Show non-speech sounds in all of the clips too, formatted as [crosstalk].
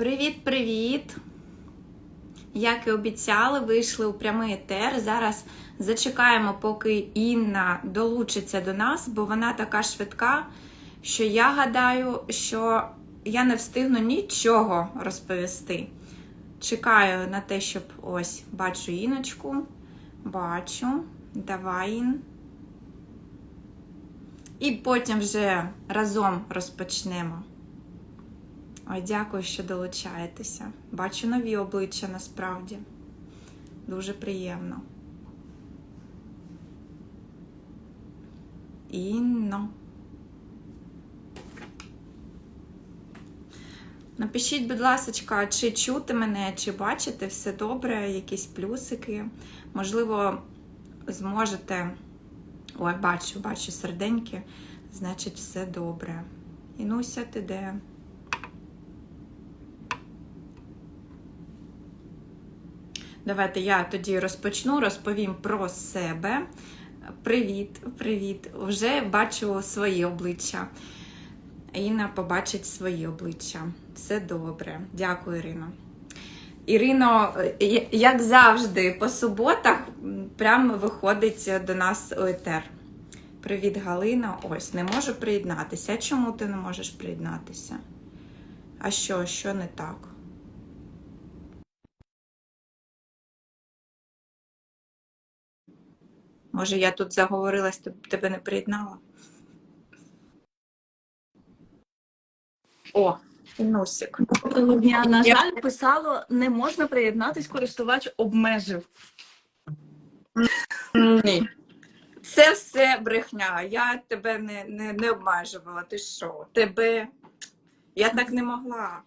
Привіт-привіт! Як і обіцяли, вийшли у прямий етер. Зараз зачекаємо, поки Інна долучиться до нас, бо вона така швидка, що я гадаю, що я не встигну нічого розповісти. Чекаю на те, щоб ось бачу Іночку. Бачу. Давай. І потім вже разом розпочнемо. Ой, дякую, що долучаєтеся. Бачу нові обличчя насправді. Дуже приємно. Інно. Напишіть, будь ласка, чи чути мене, чи бачите все добре, якісь плюсики. Можливо, зможете. Ой, бачу, бачу серденьки, значить, все добре. Інуся, ти де? Давайте я тоді розпочну, розповім про себе. Привіт, привіт! Вже бачу свої обличчя. Інна побачить свої обличчя. Все добре. Дякую, Ірино. Ірино, як завжди, по суботах прямо виходить до нас у етер. Привіт, Галина. Ось, не можу приєднатися. Чому ти не можеш приєднатися? А що, що не так? Може, я тут заговорилась, тебе не приєднала? О. Доброго дня. На жаль, писало, не можна приєднатись, користувач обмежив. Ні. Це все брехня. Я тебе не, не, не обмежувала. Ти що? Тебе. Я так не могла.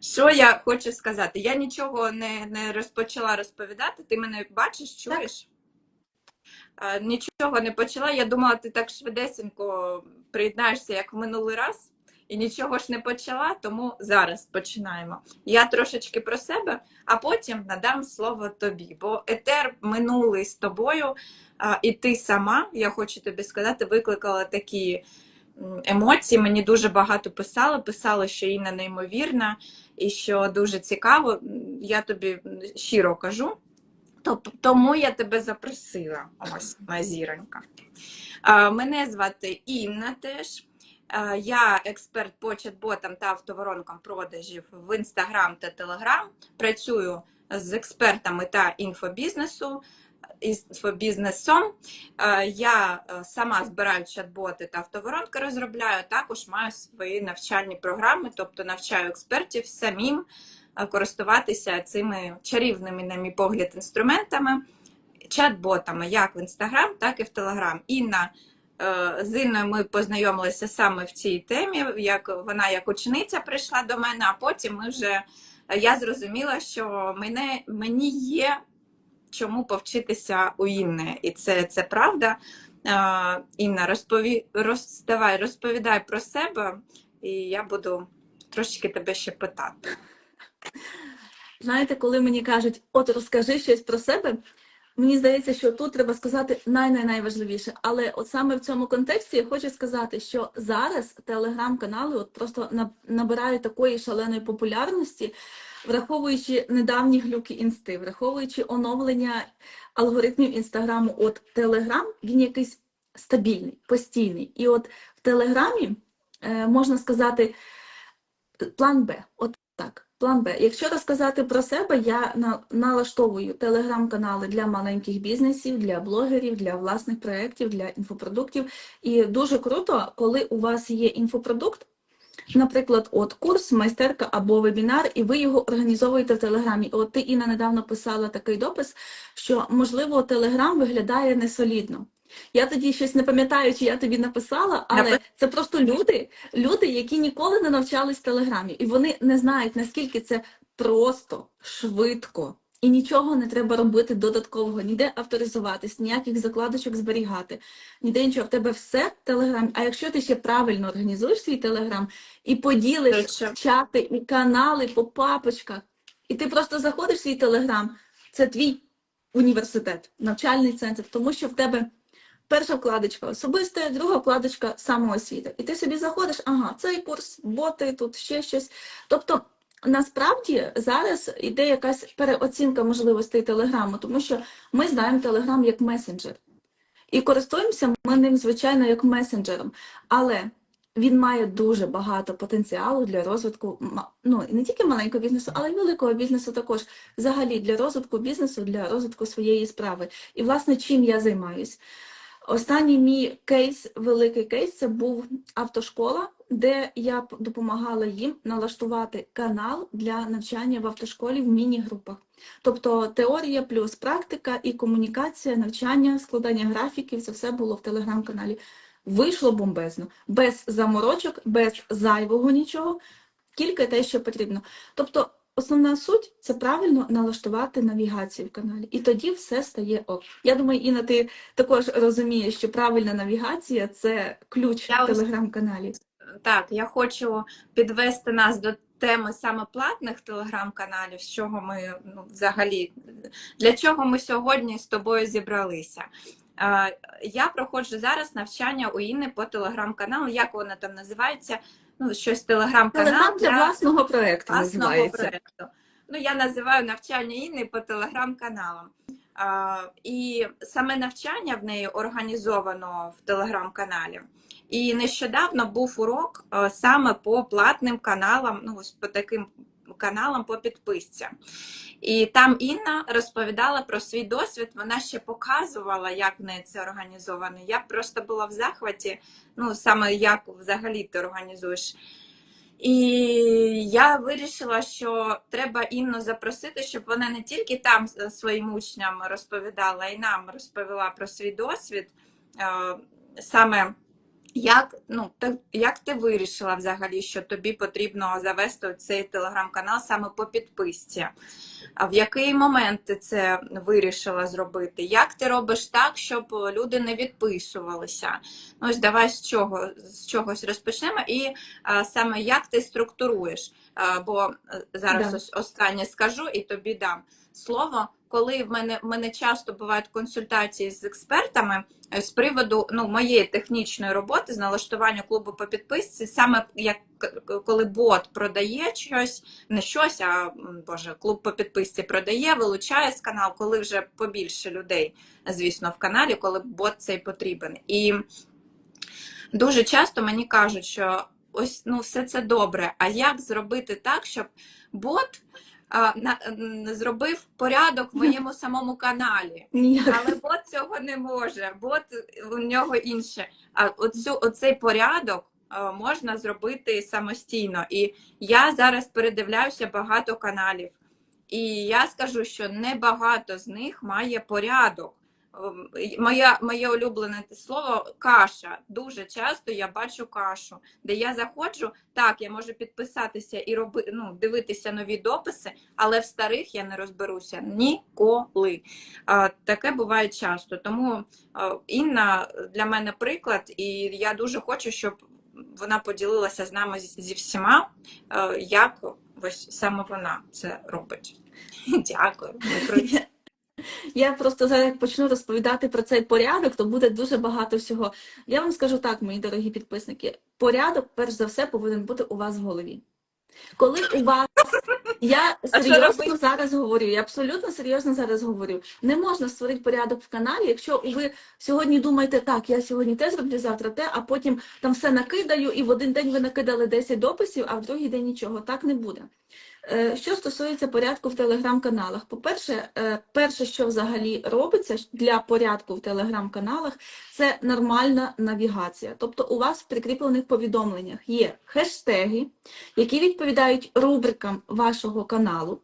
Що я хочу сказати? Я нічого не, не розпочала розповідати. Ти мене бачиш, чуєш? А, Нічого не почала. Я думала, ти так швидесенько приєднаєшся, як в минулий раз, і нічого ж не почала, тому зараз починаємо. Я трошечки про себе, а потім надам слово тобі. Бо етер минулий з тобою, і ти сама, я хочу тобі сказати, викликала такі м, емоції. Мені дуже багато писали. Писали, що Інна неймовірна і що дуже цікаво. Я тобі щиро кажу. Тому я тебе запросила. Ось моя зіронька. Мене звати Інна теж. Я експерт по чат-ботам та автоворонкам продажів в Інстаграм та Телеграм. Працюю з експертами та інфобізнесу. Інфобізнесом. А, Я е, сама збираю чат-боти та автоворонки розробляю. Також маю свої навчальні програми, тобто навчаю експертів самим е, користуватися цими чарівними, на мій погляд, інструментами, чат-ботами, як в Інстаграм, так і в Телеграм. Інна е, з Інною ми познайомилися саме в цій темі, як вона як учениця прийшла до мене, а потім ми вже е, я зрозуміла, що мене, мені є чому повчитися у Інни. І це, це правда. Інна, розпові... роз... давай, розповідай про себе, і я буду трошечки тебе ще питати. Знаєте, коли мені кажуть, от розкажи щось про себе, мені здається, що тут треба сказати най-най-найважливіше. Але от саме в цьому контексті я хочу сказати, що зараз телеграм-канали от просто набирають такої шаленої популярності, враховуючи недавні глюки інсти, враховуючи оновлення алгоритмів інстаграму. От телеграм він якийсь стабільний, постійний. І от в телеграмі е, можна сказати план Б. От так. План Б. Якщо розказати про себе, я на- налаштовую телеграм-канали для маленьких бізнесів, для блогерів, для власних проєктів, для інфопродуктів. І дуже круто, коли у вас є інфопродукт, наприклад, от курс, майстерка або вебінар, і ви його організовуєте в Телеграмі. От ти Інна недавно писала такий допис, що можливо Телеграм виглядає несолідно. Я тоді щось не пам'ятаю, чи я тобі написала, але це просто люди, люди, які ніколи не навчались в Телеграмі, і вони не знають, наскільки це просто, швидко. І нічого не треба робити додаткового, ніде авторизуватись, ніяких закладочок зберігати, ніде нічого. В тебе все в Телеграмі. А якщо ти ще правильно організуєш свій Телеграм і поділиш Точно. чати і канали по папочках, і ти просто заходиш в свій Телеграм, це твій університет, навчальний центр, тому що в тебе перша вкладочка особисте, друга вкладочка самоосвіта. І ти собі заходиш, ага, цей курс, боти, тут ще щось. Тобто, насправді зараз іде якась переоцінка можливостей Телеграму, тому що ми знаємо Телеграм як месенджер. І користуємося ми ним, звичайно, як месенджером. Але він має дуже багато потенціалу для розвитку ну, не тільки маленького бізнесу, але й великого бізнесу також. Взагалі для розвитку бізнесу, для розвитку своєї справи. І, власне, чим я займаюсь? Останній мій кейс, великий кейс, це був автошкола, де я допомагала їм налаштувати канал для навчання в автошколі в міні-групах. Тобто теорія плюс практика і комунікація, навчання, складання графіків це все було в телеграм-каналі. Вийшло бомбезно, без заморочок, без зайвого нічого, тільки те, що потрібно. Тобто, основна суть це правильно налаштувати навігацію в каналі, і тоді все стає ок. Я думаю, Інна, ти також розумієш, що правильна навігація це ключ Я в телеграм-каналі. Так, я хочу підвести нас до теми саме платних телеграм-каналів, з чого ми ну, взагалі для чого ми сьогодні з тобою зібралися. Я проходжу зараз навчання у Інни по телеграм-каналу. Як воно там називається? Ну, щось телеграм-канал Телеграм для власного проекту власного називається. проекту. Ну, я називаю навчання Інни по телеграм-каналам. І саме навчання в неї організовано в телеграм-каналі. І нещодавно був урок саме по платним каналам, ну ось по таким каналам по підписці. І там Інна розповідала про свій досвід. Вона ще показувала, як в неї це організовано. Я просто була в захваті, ну саме як взагалі ти організуєш. І я вирішила, що треба Інну запросити, щоб вона не тільки там е, своїм учням розповідала, а й нам розповіла про свій досвід. Е, Саме як, ну, та- як ти вирішила взагалі, що тобі потрібно завести цей телеграм-канал саме по підписці? А в який момент ти це вирішила зробити? Як ти робиш так, щоб люди не відписувалися? Ну, ось давай з чого з чогось розпочнемо. І а, саме як ти структуруєш? А, бо е, зараз Да. ось останнє скажу і тобі дам слово. Коли в мене в мене часто бувають консультації з експертами е, з приводу ну, моєї технічної роботи з налаштування клубу по підписці, саме як коли бот продає щось, не щось, а боже, клуб по підписці продає, вилучає з каналу, коли вже побільше людей, звісно, в каналі, коли бот цей потрібен. І дуже часто мені кажуть, що ось ну все це добре. А як зробити так, щоб бот а, на, зробив порядок в моєму самому каналі? Ніяк. Але бот цього не може, бот у нього інше. А оцю, оцей порядок а, можна зробити самостійно. І я зараз передивляюся багато каналів. І я скажу, що небагато з них має порядок. Ем, і Моє, улюблене слово каша. Дуже часто я бачу кашу, де я заходжу, так, я можу підписатися і роби, ну, дивитися нові дописи, але в старих я не розберуся ніколи. Таке буває часто. Тому Інна для мене приклад, і я дуже хочу, щоб вона поділилася з нами зі всіма, е, як ось саме вона це робить. [laughs] Дякую. Я просто зараз як почну розповідати про цей порядок, то буде дуже багато всього. Я вам скажу так, мої дорогі підписники, порядок, перш за все, повинен бути у вас в голові. Коли у вас, я серйозно зараз говорю, я абсолютно серйозно зараз говорю, не можна створити порядок в каналі, якщо ви сьогодні думаєте, так, я сьогодні те зроблю, завтра те, а потім там все накидаю, і в один день ви накидали 10 дописів, а в другий день нічого. Так не буде. Е, Що стосується порядку в телеграм-каналах, по-перше, е, перше, що взагалі робиться для порядку в телеграм-каналах, це нормальна навігація. Тобто у вас в прикріплених повідомленнях є хештеги, які відповідають рубрикам вашого каналу.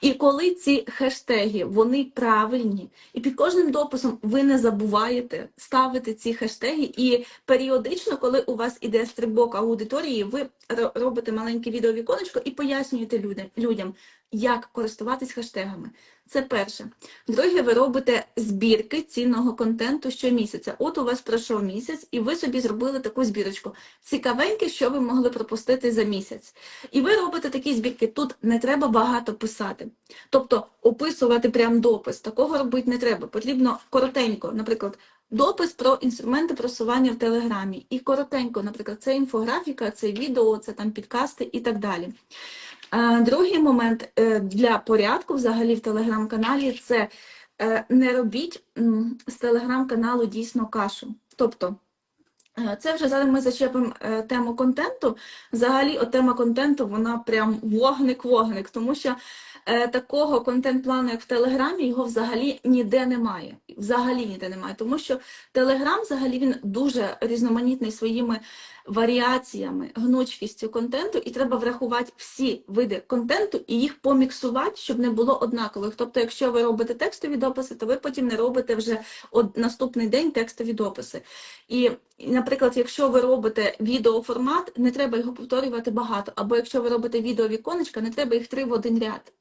І коли ці хештеги вони правильні, і під кожним дописом ви не забуваєте ставити ці хештеги, і періодично, коли у вас іде стрибок аудиторії, ви робите маленьке відеовіконечко і пояснюєте людям, як користуватись хештегами. Це перше. Друге, ви робите збірки цінного контенту щомісяця. От у вас пройшов місяць, і ви собі зробили таку збірочку. Цікавеньке, що ви могли пропустити за місяць. І ви робите такі збірки. Тут не треба багато писати. Тобто описувати прям допис. Такого робити не треба. Потрібно коротенько, наприклад, допис про інструменти просування в Телеграмі. І коротенько, наприклад, це інфографіка, це відео, це там підкасти і так далі. Другий момент е, для порядку взагалі в телеграм-каналі це е, не робіть з телеграм-каналу дійсно кашу. Тобто, е, це вже зараз ми зачепимо тему контенту. Взагалі, от тема контенту, вона прям вогник-вогник, тому що такого контент-плану, як в Телеграмі, його взагалі ніде немає. Взагалі ніде немає. Тому що Телеграм взагалі він дуже різноманітний своїми варіаціями, гнучкістю контенту, і треба врахувати всі види контенту і їх поміксувати, щоб не було однакових. Тобто, якщо ви робите текстові дописи, то ви потім не робите вже наступний день текстові дописи. І, наприклад, якщо ви робите відеоформат, не треба його повторювати багато. Або якщо ви робите відеовіконечка, не треба їх три в один ряд.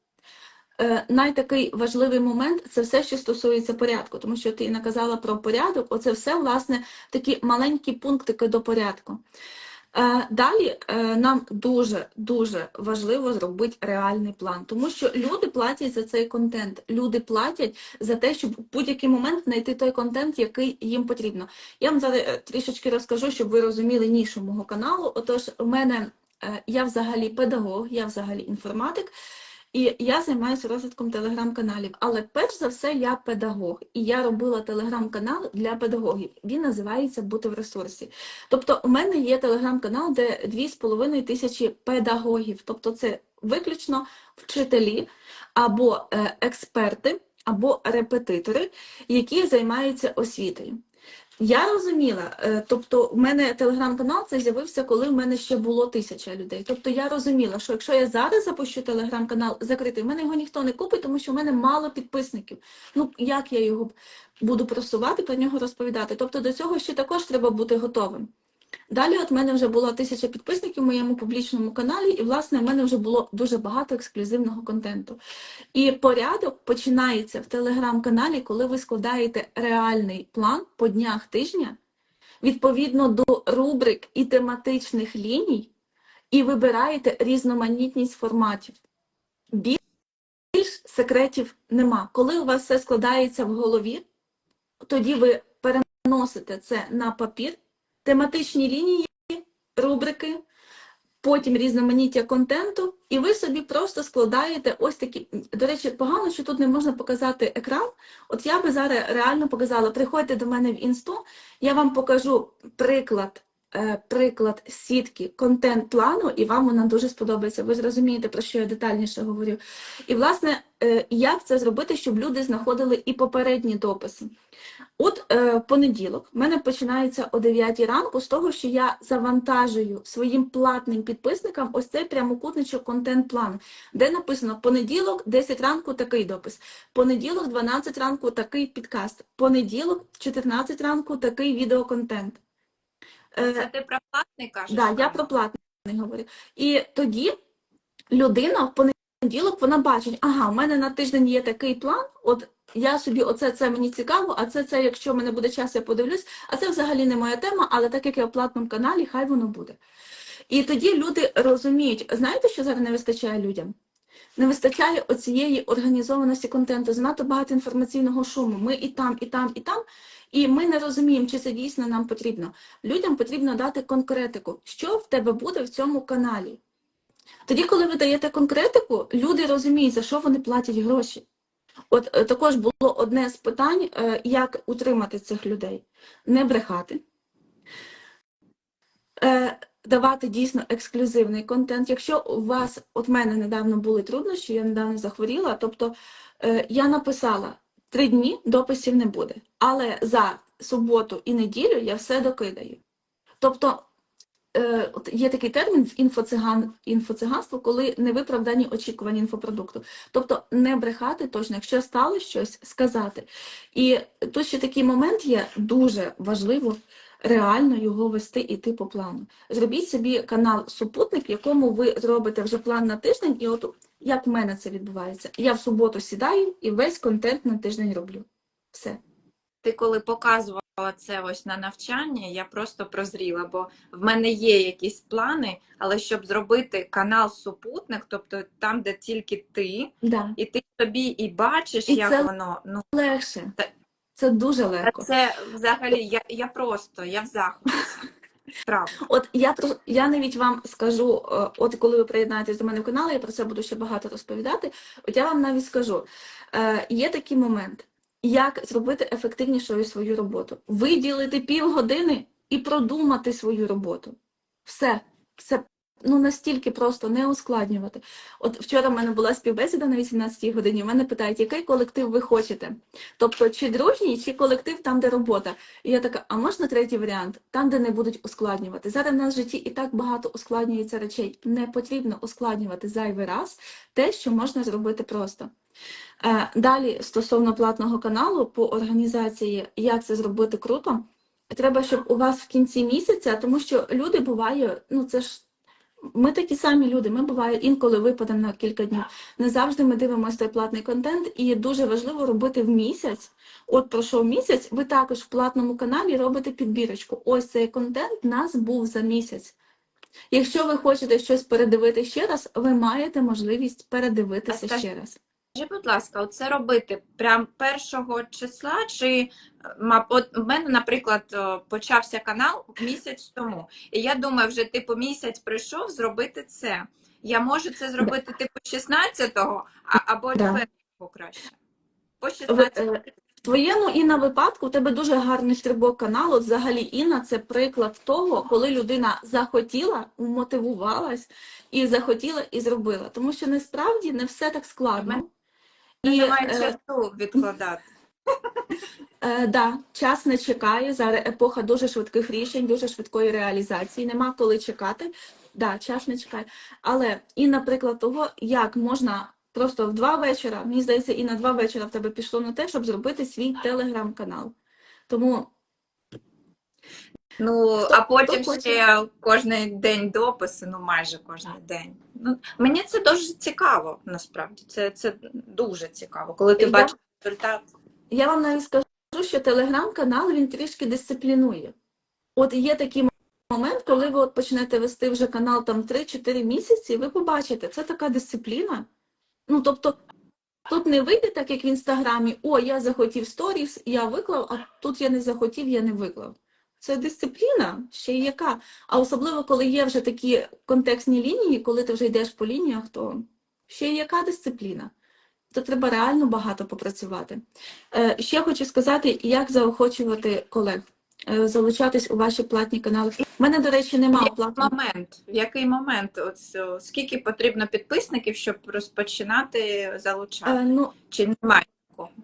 Е, Найтакий важливий момент це все, що стосується порядку, тому що ти наказала про порядок, оце все, власне, такі маленькі пунктики до порядку. Е, Далі е, нам дуже дуже важливо зробити реальний план, тому що люди платять за цей контент. Люди платять за те, щоб в будь-який момент знайти той контент, який їм потрібно. Я вам зараз трішечки розкажу, щоб ви розуміли нішу мого каналу. Отож, у мене я взагалі педагог, я взагалі інформатик. І я займаюся розвитком телеграм-каналів. Але перш за все я педагог. І я робила телеграм-канал для педагогів. Він називається Бути в ресурсі. Тобто, у мене є телеграм-канал, де 2,5 тисячі педагогів. Тобто, це виключно вчителі або е, експерти, або репетитори, які займаються освітою. Я розуміла, е, тобто в мене телеграм-канал це з'явився, коли в мене ще було тисяча людей. Тобто я розуміла, що якщо я зараз запущу телеграм-канал закритий, в мене його ніхто не купить, тому що в мене мало підписників. Ну як я його буду просувати, про нього розповідати? Тобто до цього ще також треба бути готовим. Далі от мене вже було тисяча підписників в моєму публічному каналі, і власне в мене вже було дуже багато ексклюзивного контенту. І порядок починається в телеграм-каналі, коли ви складаєте реальний план по днях тижня відповідно до рубрик і тематичних ліній, і вибираєте різноманітність форматів. Більш секретів нема. Коли у вас все складається в голові, тоді ви переносите це на папір, тематичні лінії, рубрики, потім різноманіття контенту, і ви собі просто складаєте ось такі. До речі, погано, що тут не можна показати екран. От я би зараз реально показала. Приходьте до мене в інсту, я вам покажу приклад. Е, Приклад сітки контент-плану, і вам вона дуже сподобається. Ви зрозумієте, про що я детальніше говорю. І, власне, е, як це зробити, щоб люди знаходили і попередні дописи. От е, понеділок в мене починається о 9 ранку з того, що я завантажую своїм платним підписникам ось цей прямокутничок контент-плану, де написано понеділок, 10 ранку такий допис, понеділок, 12 ранку такий підкаст, понеділок, 14 ранку такий відеоконтент. Е, Це ти про платний кажеш? Да, я про платний говорю. І тоді людина в понеділок вона бачить, ага, в мене на тиждень є такий план, от я собі оце це мені цікаво, а це це, якщо в мене буде час, я подивлюсь, а це взагалі не моя тема, але так як я в платному каналі, хай воно буде. І тоді люди розуміють, знаєте, що зараз не вистачає людям? Не вистачає оцієї організованості контенту, занадто багато інформаційного шуму. Ми і там, і там, і там. І ми не розуміємо, чи це дійсно нам потрібно. Людям потрібно дати конкретику, що в тебе буде в цьому каналі. Тоді, коли ви даєте конкретику, люди розуміють, за що вони платять гроші. От е, також було одне з питань, е, як утримати цих людей. Не брехати, е, давати дійсно ексклюзивний контент. Якщо у вас, от мене недавно були труднощі, я недавно захворіла, тобто я написала три дні дописів не буде, але за суботу і неділю я все докидаю. Тобто е, є такий термін інфоциган, інфоциганство, коли невиправдані очікування інфопродукту. Тобто не брехати точно, якщо стало щось, сказати. І тут ще такий момент є дуже важливо реально його вести і йти по плану. Зробіть собі канал Супутник, в якому ви зробите вже план на тиждень, і от як в мене це відбувається. Я в суботу сідаю і весь контент на тиждень роблю. Все. Ти коли показувала це ось на навчанні, я просто прозріла, бо в мене є якісь плани, але щоб зробити канал супутник, тобто там, де тільки ти, Да. і ти собі і бачиш, І як це воно. Ну Легше. Це дуже легко. це взагалі я, я просто я в захваті. От я я навіть вам скажу, е, от коли ви приєднаєтесь до мене в канал, я про це буду ще багато розповідати. От я вам навіть скажу, е, є такий момент, як зробити ефективнішою свою роботу. Виділити півгодини і продумати свою роботу. Все, все ну настільки просто не ускладнювати. От вчора в мене була співбесіда на 18 годині. Мене питають, який колектив ви хочете? Тобто, чи дружній, чи колектив там, де робота. І я така, а можна третій варіант? Там, де не будуть ускладнювати. Зараз в нас в житті і так багато ускладнюється речей. Не потрібно ускладнювати зайвий раз те, що можна зробити просто. Е, Далі, стосовно платного каналу по організації, як це зробити круто, треба, щоб у вас в кінці місяця, тому що люди буває, ну це ж. Ми такі самі люди, ми буває інколи випадемо на кілька днів. Не завжди ми дивимося той платний контент, і дуже важливо робити в місяць. От пройшов місяць, ви також в платному каналі робите підбірочку. Ось цей контент нас був за місяць. Якщо ви хочете щось передивити ще раз, ви маєте можливість передивитися ще раз. Скажи, будь ласка, оце робити прям першого числа, чи е, от в мене, наприклад, почався канал місяць тому, і я думаю, вже типу місяць прийшов зробити це. Я можу це зробити типу 16-го, або Да. першого краще. По 16 е, В твоєму Інна випадку в тебе дуже гарний стрибок каналу. Взагалі, Інна це приклад того, коли людина захотіла, мотивувалась і захотіла і зробила. Тому що насправді не все так складно. І, немає е, часу відкладати. [laughs] Е, да, час не чекає. Зараз епоха дуже швидких рішень, дуже швидкої реалізації. Нема коли чекати. Да, час не чекає. Але і, наприклад, того, як можна просто в два вечора, мені здається, і на два вечора в тебе пішло на те, щоб зробити свій телеграм-канал. Тому Ну, Хто- а потім хто ще кожен день дописи, ну майже кожен день. Ну, мені це дуже цікаво, насправді. Це, це дуже цікаво, коли ти Я- бачиш результат. я вам навіть скажу, що телеграм-канал він трішки дисциплінує. От є такий момент, коли ви от почнете вести вже канал там 3-4 місяці, ви побачите, це така дисципліна. Ну, тобто, тут не вийде так, як в інстаграмі, о, я захотів сторіс, я виклав, а тут я не захотів, я не виклав. Це дисципліна, ще яка. А особливо, коли є вже такі контекстні лінії, коли ти вже йдеш по лініях, то ще яка дисципліна? То треба реально багато попрацювати. Е, ще хочу сказати, як заохочувати колег, е, залучатись у ваші платні канали. У мене, до речі, немає платного. Момент. В який момент? Е, скільки потрібно підписників, щоб розпочинати залучати? Е, ну, Чи немає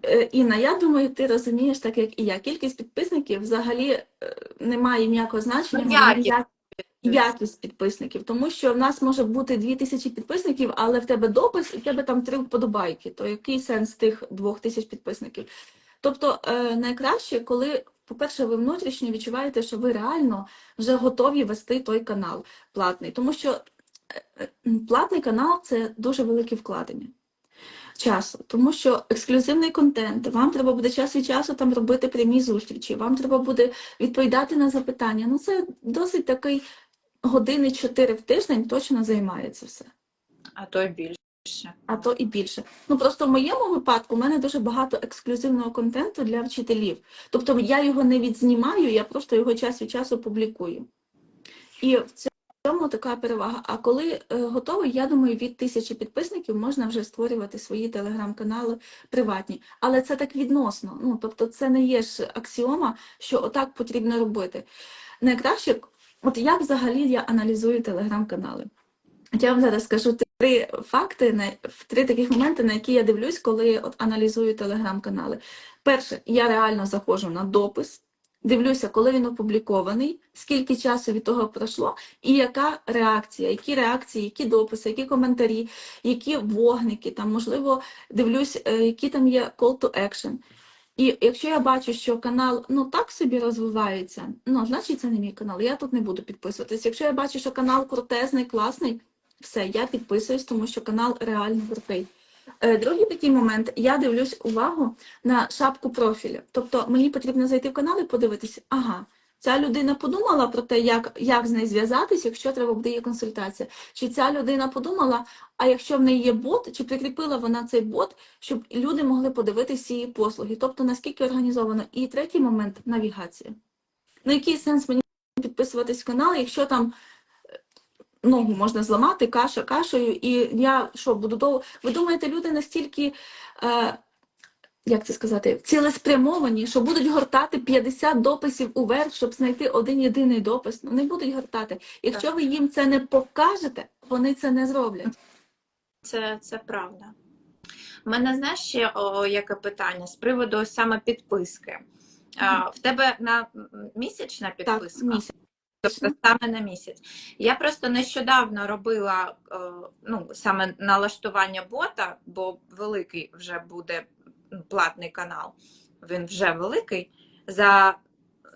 Е, Інна, я думаю, ти розумієш, так як і я. Кількість підписників взагалі е, не має ніякого значення. Ну, якість. як- Якість підписників, тому що в нас може бути 2000 підписників, але в тебе допис, і в тебе там три вподобайки. То який сенс тих 2000 підписників? Тобто е, найкраще, коли, по-перше, ви внутрішньо відчуваєте, що ви реально вже готові вести той канал платний, тому що е, платний канал це дуже велике вкладення часу, тому що ексклюзивний контент, вам треба буде час від часу там робити прямі зустрічі, вам треба буде відповідати на запитання. Ну це досить такий години 4 в тиждень точно займає це все. А то й більше. А то і більше. Ну просто в моєму випадку в мене дуже багато ексклюзивного контенту для вчителів. Тобто я його не відзнімаю, я просто його час від часу публікую. І в така перевага. А коли е, готовий, я думаю, від тисячі підписників можна вже створювати свої телеграм-канали приватні. Але це так відносно. Ну тобто, це не є ж аксіома, що отак потрібно робити. Найкраще, от як взагалі я аналізую телеграм-канали. Я вам зараз скажу три факти, три таких моменти, на які я дивлюсь, коли от аналізую телеграм-канали. Перше, я реально заходжу на допис, дивлюся, коли він опублікований, скільки часу від того пройшло, і яка реакція, які реакції, які дописи, які коментарі, які вогники, там, можливо, дивлюсь, е, які там є call to action. І якщо я бачу, що канал ну так собі розвивається, ну значить це не мій канал. Я тут не буду підписуватись. Якщо я бачу, що канал крутезний, класний, все, я підписуюсь, тому що канал реально крутий. Е, Другий такий момент, я дивлюсь увагу на шапку профілю. Тобто мені потрібно зайти в канал і подивитися, ага, Ця людина подумала про те, як, як з нею зв'язатись, якщо треба буде її консультація. Чи ця людина подумала, а якщо в неї є бот, чи прикріпила вона цей бот, щоб люди могли подивитися її послуги? Тобто наскільки організовано. І третій момент навігація. Ну, який сенс мені підписуватись в канал, якщо там ногу можна зламати каша кашею, і я що буду довго. Ви думаєте, люди настільки. Е, як це сказати, цілеспрямовані, що будуть гортати 50 дописів уверх, щоб знайти один єдиний допис. Ну не будуть гортати. Якщо ви їм це не покажете, вони це не зроблять. Це, це правда. У мене знаєш ще о, яке питання з приводу саме підписки. А, в тебе на місячна підписка? Так, місяць. Тобто саме на місяць. Я просто нещодавно робила е, ну, саме налаштування бота, бо великий вже буде платний канал. Він вже великий. За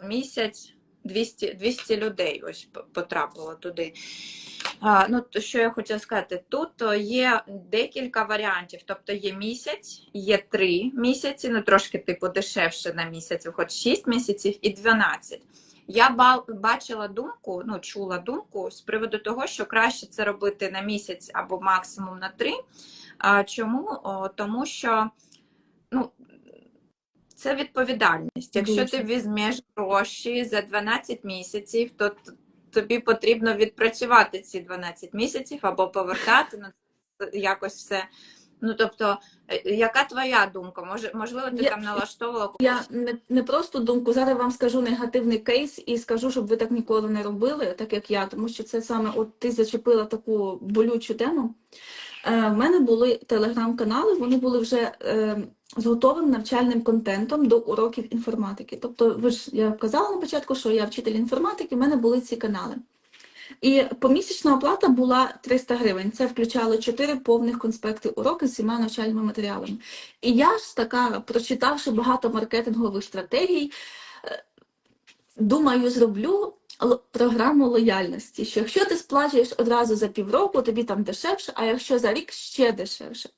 місяць 200, 200 людей ось потрапило туди. А, ну, то що я хотіла сказати, тут є декілька варіантів. Тобто є місяць, є три місяці, ну трошки типу дешевше на місяць, хоч 6 місяців і 12. Я бачила думку, ну чула думку з приводу того, що краще це робити на місяць або максимум на три. Чому? Тому що ну, це відповідальність. Якщо ти візьмеш гроші за 12 місяців, то тобі потрібно відпрацювати ці 12 місяців або повертати ну, якось все. Ну тобто, е, яка твоя думка? Може, можливо, ти Я- там налаштовувала Я не, не просто думку, зараз вам скажу негативний кейс і скажу, щоб ви так ніколи не робили, так як я, тому що це саме от ти зачепила таку болючу тему. Е, в мене були телеграм-канали, вони були вже е, з готовим навчальним контентом до уроків інформатики. Тобто, ви ж я казала на початку, що я вчитель інформатики, в мене були ці канали. І помісячна оплата була 300 гривень. Це включало 4 повних конспекти уроки з всіма навчальними матеріалами. І я ж така, прочитавши багато маркетингових стратегій, е, думаю, зроблю програму лояльності, що якщо ти сплачуєш одразу за півроку, тобі там дешевше, а якщо за рік ще дешевше.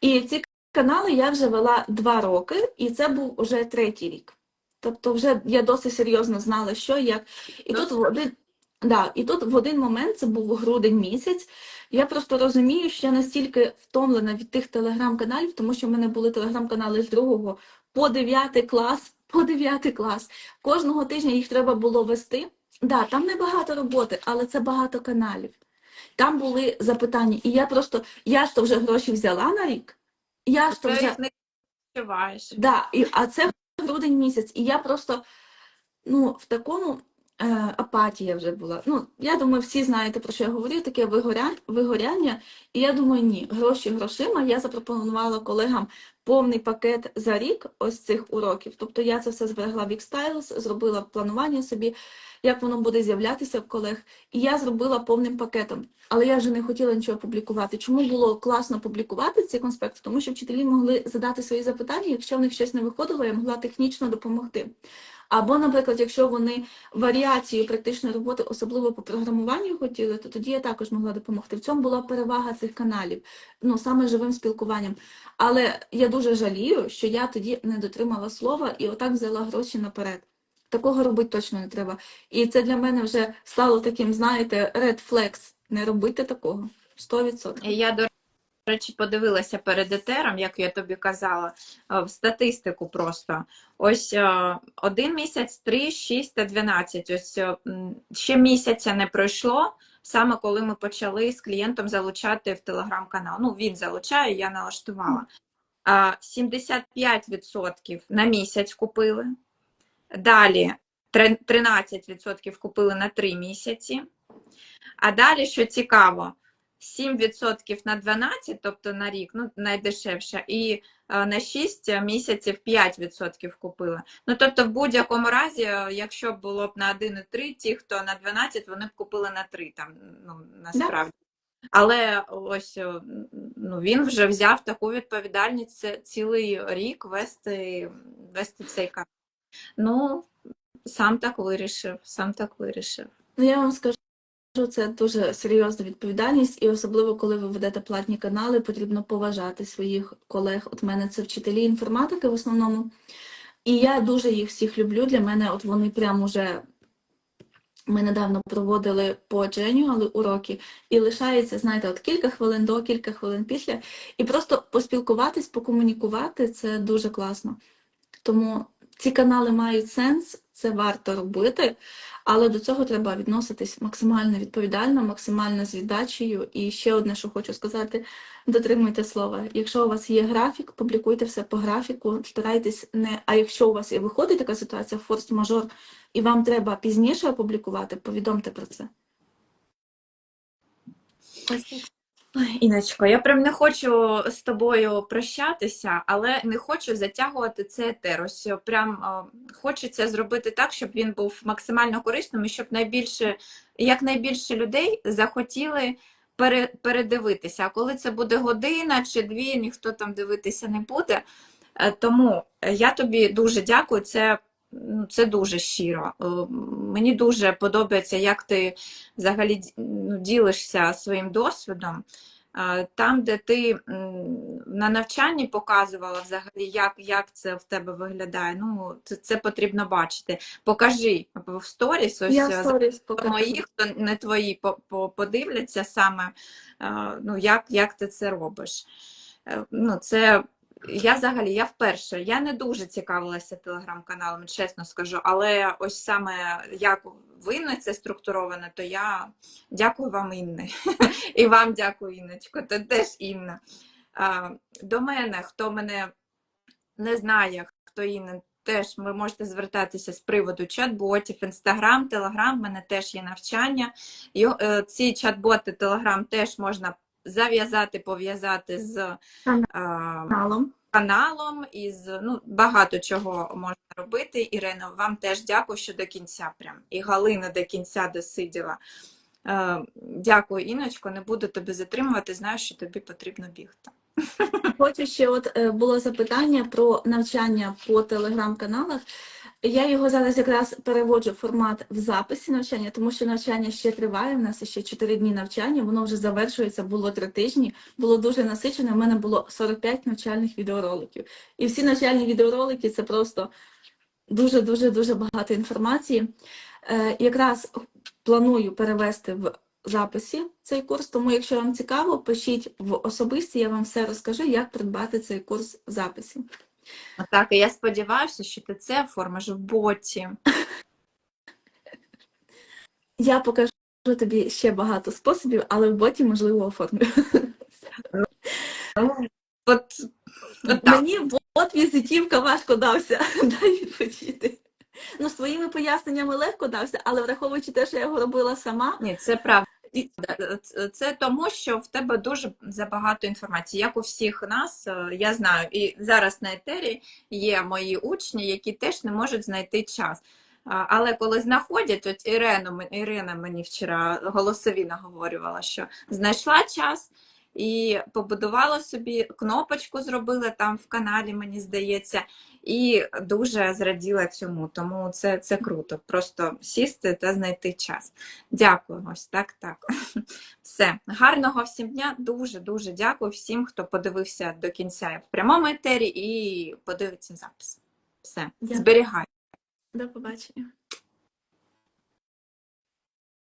І ці канали я вже вела два роки, і це був уже третій рік. Тобто, вже я досить серйозно знала, що як. І тут в один, да, і тут в один момент, це був грудень місяць, я просто розумію, що я настільки втомлена від тих телеграм-каналів, тому що в мене були телеграм-канали з другого по 9 клас, [laughs] по 9 клас. Кожного тижня їх треба було вести. Да, там небагато роботи, але це багато каналів. Там були запитання, і я просто, я ж то вже гроші взяла на рік. Я ж то вже не відчуваєш. Да, і, а це грудень місяць, і я просто ну, в такому апатія вже була. Ну, я думаю, всі знаєте, про що я говорю, таке вигоря, вигоряння. І я думаю, ні, гроші грошима. Я запропонувала колегам повний пакет за рік ось цих уроків. Тобто я це все зберегла в Xstyles, зробила планування собі, як воно буде з'являтися в колег. І я зробила повним пакетом. Але я вже не хотіла нічого публікувати. Чому було класно публікувати ці конспекти? Тому що вчителі могли задати свої запитання, якщо в них щось не виходило, я могла технічно допомогти. Або, наприклад, якщо вони варіацію практичної роботи, особливо по програмуванню хотіли, то тоді я також могла допомогти. В цьому була перевага цих каналів, ну саме живим спілкуванням. Але я дуже жалію, що я тоді не дотримала слова і отак взяла гроші наперед. Такого робити точно не треба. І це для мене вже стало таким, знаєте, red flags. Не робити такого. 100%. Я, до речі, подивилася перед етером, як я тобі казала, е, в статистику просто. Ось е, один місяць, три, шість та дванадцять. Ось е, ще місяця не пройшло, саме коли ми почали з клієнтом залучати в телеграм-канал. Ну, він залучає, я налаштувала. 75% на місяць купили. Далі 13% купили на 3 місяці. А далі, що цікаво, 7% на 12, тобто на рік, ну найдешевше, і е, на 6 місяців 5% купили. Ну тобто, в будь-якому разі, е, якщо було б на 1,3, ті, хто на 12, вони б купили на 3, там, ну, насправді. Але ось е, ну, він вже взяв таку відповідальність цілий рік вести, вести цей канал. Ну, сам так вирішив, сам так вирішив. Ну, я вам скажу, це дуже серйозна відповідальність, і особливо, коли ви ведете платні канали, потрібно поважати своїх колег. От мене це вчителі інформатики в основному. І я дуже їх всіх люблю. Для мене от вони прям уже. Ми недавно проводили по Genial уроки, і лишається, знаєте, от кілька хвилин до, кілька хвилин після. І просто поспілкуватись, покомунікувати це дуже класно. Тому ці канали мають сенс, це варто робити, але до цього треба відноситись максимально відповідально, максимально з віддачею. І ще одне, що хочу сказати, дотримуйте слова. Якщо у вас є графік, публікуйте все по графіку, старайтесь не. А якщо у вас і виходить така ситуація, форс-мажор, і вам треба пізніше опублікувати, повідомте про це. Ось. Іночко, я прям не хочу з тобою прощатися, але не хочу затягувати цей етер. Ось прям е, хочеться зробити так, щоб він був максимально корисним і щоб найбільше, якнайбільше людей захотіли пере, передивитися. А коли це буде година чи дві, ніхто там дивитися не буде. Е, Тому я тобі дуже дякую. Це, це дуже щиро. Е, Мені дуже подобається, як ти взагалі ну, ділишся своїм досвідом. Там, де ти на навчанні показувала взагалі, як, як це в тебе виглядає. Ну, це, це потрібно бачити. Покажи в сторіс, ось Я е, сторіс мої, хто не твої, по- по- подивляться саме, е, ну, як, як ти це робиш. Е, Ну, це я взагалі я вперше. Я не дуже цікавилася телеграм-каналами, чесно скажу, але ось саме як ви це структуровано, то я дякую вам, Інне. [laughs] І вам дякую, Інночко. Ти теж Інна. До мене, хто мене не знає, хто Інна, теж ви можете звертатися з приводу чат-ботів, інстаграм, телеграм, в мене теж є навчання. Е, Ці чат-боти, телеграм теж можна зав'язати, пов'язати з каналом. каналом і з ну, багато чого можна робити. Ірино, вам теж дякую, що до кінця прям. І Галина до кінця досиділа. Е, дякую, Іночко, не буду тобі затримувати, знаю, що тобі потрібно бігти. Хочу ще от е, було запитання про навчання по телеграм-каналах. Я його зараз якраз переводжу в формат в записі навчання, тому що навчання ще триває. У нас ще 4 дні навчання, воно вже завершується, було 3 тижні. Було дуже насичено. У мене було 45 навчальних відеороликів. І всі навчальні відеоролики це просто дуже дуже дуже багато інформації. Е, якраз планую перевести в записі цей курс, тому якщо вам цікаво, пишіть в особисті, я вам все розкажу, як придбати цей курс в записі. Так, і я сподіваюся, що ти це оформиш в боті. Я покажу тобі ще багато способів, але в боті можливо оформлю. От, от. Мені бот візитівка важко дався. Дай відпочити. Ну, з твоїми поясненнями легко дався, але враховуючи те, що я його робила сама, Ні, це правда. Це- Це тому, що в тебе дуже забагато інформації. Як у всіх нас, е, я знаю, і зараз на етері є мої учні, які теж не можуть знайти час. Але коли знаходять, от Ірену, Ірина мені вчора голосові наговорювала, що знайшла час і побудувала собі кнопочку, зробила там в каналі, мені здається, і дуже зраділа цьому. Тому це, це круто. Просто сісти та знайти час. Дякую, ось так, так. [laughs] Все. Гарного всім дня. Дуже, дуже дякую всім, хто подивився до кінця в прямому етері і подивиться запис. Все, зберігай. до побачення.